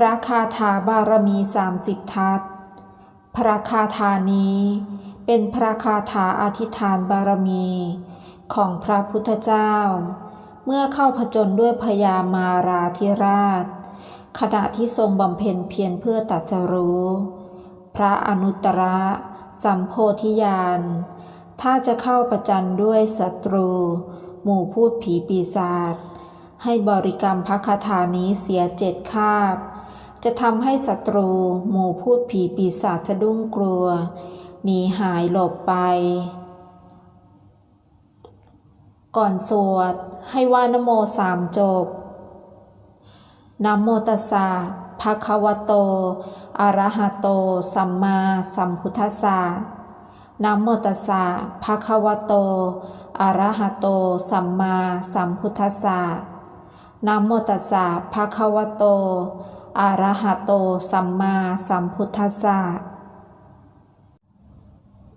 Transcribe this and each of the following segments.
พระคาถาบารมีสามสิบทัศพระคาถานี้เป็นพระคาถาอธิษฐานบารมีของพระพุทธเจ้า เมื่อเข้าผจญด้วยพญามาราธิราช ขณะที่ทรงบำเพ็ญเพียรเพื่อตัดสรู้ พระอนุตตรสัมโพธิญาณ ถ้าจะเข้าประจันด้วยศัตรู หมู่พูดผีปีศาจให้บริกรรมพระคาถานี้เสียเจ็ดคาบ จะทำให้ศัตรูหมู่พูดผีปีศาจสะดุ้งกลัว หนีหายหลบไป ก่อนสวดให้ว่านโมสามจบนโมตัสสะภะคะวะโต อะระหะโต สัมมาสัมพุทธัสสะนโมตัสสะภะคะวะโต อะระหะโต สัมมาสัมพุทธัสสะนโมตัสสะภะคะวะโต อะระหะโตสัมมาสัมพุทธัสสะ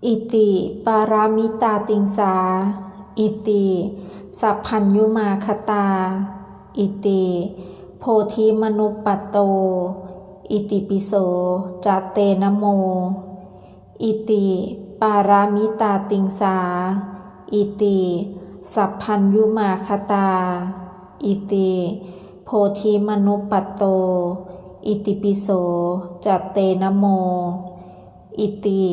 อิติปารามิตาติงสา อิติสัพพัญยุมาคตา อิติ โพธิมนุปปโต อิติปิโสจัตเตนะโม อิติปารามิตาติงสา อิติ สัพพัญยุมาคตา อิติ พธิมนุปปัตโต อิติปิโส จัตเตนะโม อิติ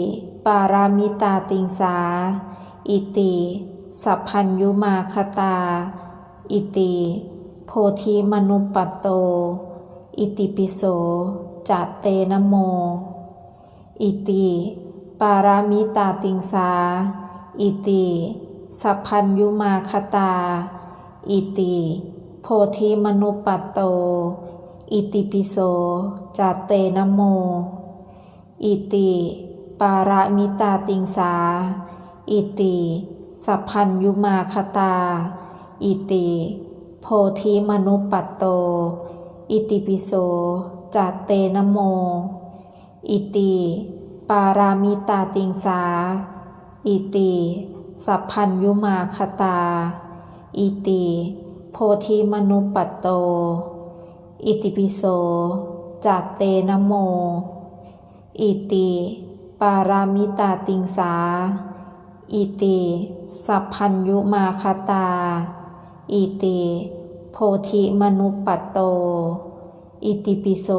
ปารามิตาติงสา อิติ สัพพัญยุมาคตา อิติ โพธิมนุปปัตโต อิติปิโส จัตเตนะโม อิติ ปารามิตาติงสา อิติ สัพพัญยุมาคตา อิติ โพธิมนุปปัตโต อิติปิโสจัตเตนะโม อิติ ปารามิตาติงสา อิติ สัพพัญยุมาคตา อิติ โพธิมนุปปัตโต อิติปิโสจัตเตนะโม อิติ ปารามิตาติงสา อิติ สัพพัญยุมาคตา อิติ พธิมนุปัตโต อิติปิโสจัตเตนะโม อิติ ปารามิตาติงสา อิติ สัพพัญยุมาคตา อิติ โพธิมนุปปัตโต อิติปิโส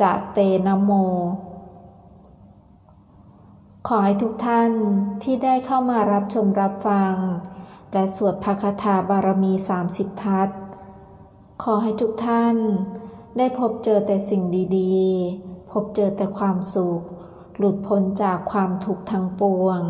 จะเตนะโม ขอให้ทุกท่านที่ได้เข้ามารับชมรับฟัง และสวดพระคาถาบารมี 30 ทัศขอให้ทุกท่าน ได้พบเจอแต่สิ่งดีๆ พบเจอแต่ความสุข หลุดพ้นจากความทุกข์ทั้งปวง